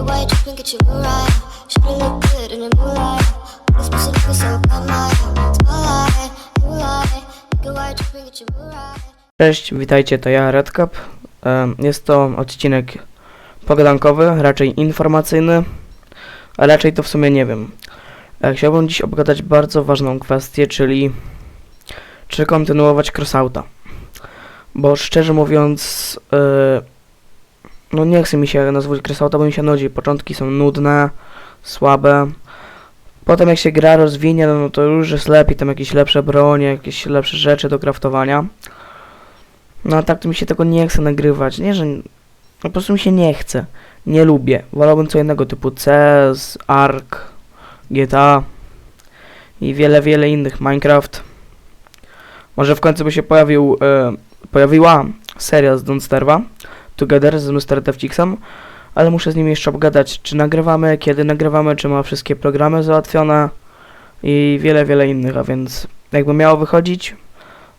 and get you good in the. This looking so my you right. Cześć, witajcie, to ja Redcap. Jest to odcinek pogadankowy, raczej informacyjny, a raczej to w sumie nie wiem. E, Chciałbym dziś obgadać bardzo ważną kwestię, czyli czy kontynuować crossouta. Bo szczerze mówiąc, e, no nie chce mi się nazwać crossouta, bo mi się nudzi. Początki są nudne, słabe. Potem jak się gra rozwinie, no to już jest lepiej, tam jakieś lepsze bronie, jakieś lepsze rzeczy do craftowania. No a tak to mi się tego nie chce nagrywać. Nie, że. Po prostu mi się nie chce. Nie lubię. Wolałbym co innego typu CS, Ark, GTA i wiele, wiele innych. Minecraft. Może w końcu by się pojawił, e, pojawiła seria z Don't Starve'a Together z Mr. Defcixem, ale muszę z nimi jeszcze obgadać, czy nagrywamy, kiedy nagrywamy, czy ma wszystkie programy załatwione i wiele, wiele innych, a więc jakby miało wychodzić,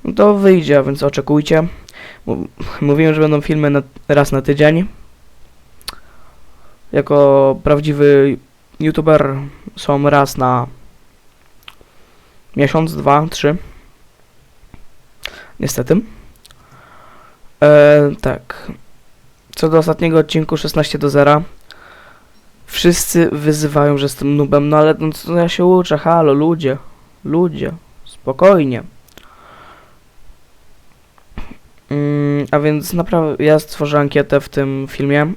no to wyjdzie, a więc oczekujcie. Mówiłem, że będą filmy na, raz na tydzień. Jako prawdziwy youtuber są raz na miesiąc, dwa, trzy. Niestety. E, tak. Co do ostatniego odcinku 16 do 0. Wszyscy wyzywają, że jestem nubem, no ale no, co ja się uczę, halo, ludzie. Ludzie. Spokojnie. Mm, a więc naprawdę ja stworzę ankietę w tym filmie.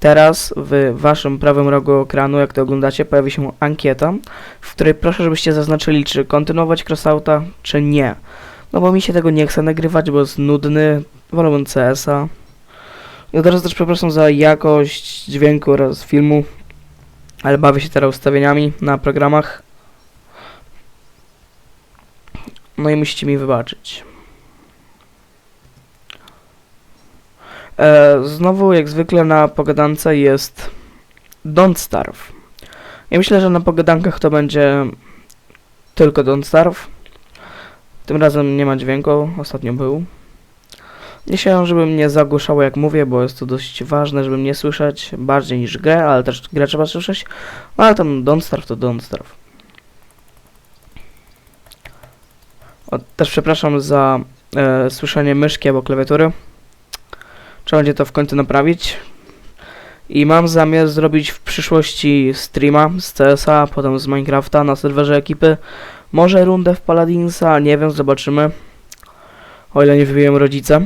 Teraz w waszym prawym rogu ekranu, jak to oglądacie, pojawi się ankieta, w której proszę, żebyście zaznaczyli, czy kontynuować crossouta, czy nie. No bo mi się tego nie chce nagrywać, bo jest nudny, wolę CS-a. I od razu też przepraszam za jakość dźwięku oraz filmu, ale bawię się teraz ustawieniami na programach. No i musicie mi wybaczyć. E, znowu, jak zwykle, na pogadance jest Don't Starve. Ja myślę, że na pogadankach to będzie tylko Don't Starve. Tym razem nie ma dźwięku, ostatnio był. Chciałem, żeby mnie zagłuszało jak mówię, bo jest to dość ważne, żeby mnie słyszeć bardziej niż grę, ale też grę trzeba słyszeć. No ale tam Don't Starve to Don't Starve. O, też przepraszam za e, słyszenie myszki albo klawiatury. Trzeba będzie to w końcu naprawić. I mam zamiar zrobić w przyszłości streama z CS-a, potem z Minecrafta na serwerze ekipy. Może rundę w Paladinsa, nie wiem, zobaczymy. O ile nie wybiję rodzice,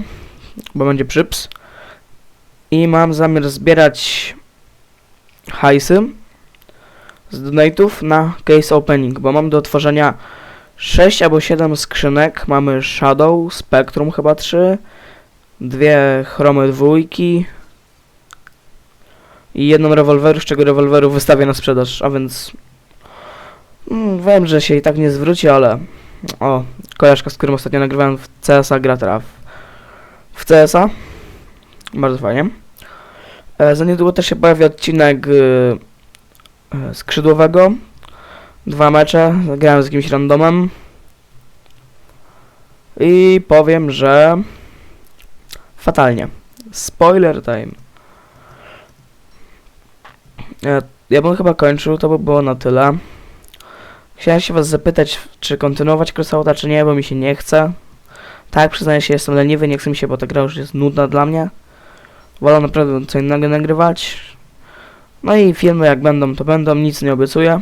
bo będzie przyps. I mam zamiar zbierać hajsy z donate'ów na case opening, bo mam do otworzenia 6 albo 7 skrzynek. Mamy Shadow, Spectrum chyba 3, dwie chromy dwójki i jedną rewolweru, z czego rewolweru wystawię na sprzedaż, a więc mm, wiem, że się i tak nie zwróci, ale o, koleżka, z którym ostatnio nagrywałem w CS-a, gra teraz w, CS-a. Bardzo fajnie. E, za niedługo też się pojawi odcinek y, e, skrzydłowego. Dwa mecze, grałem z jakimś randomem. I powiem, że fatalnie. Spoiler time. E, Ja bym chyba kończył, to by było na tyle. Chciałem się was zapytać, czy kontynuować crossouta, czy nie, bo mi się nie chce. Tak, przyznaję się, jestem leniwy, nie chce mi się, bo ta gra już jest nudna dla mnie. Wolę naprawdę co innego nagrywać. No i filmy jak będą, to będą, nic nie obiecuję.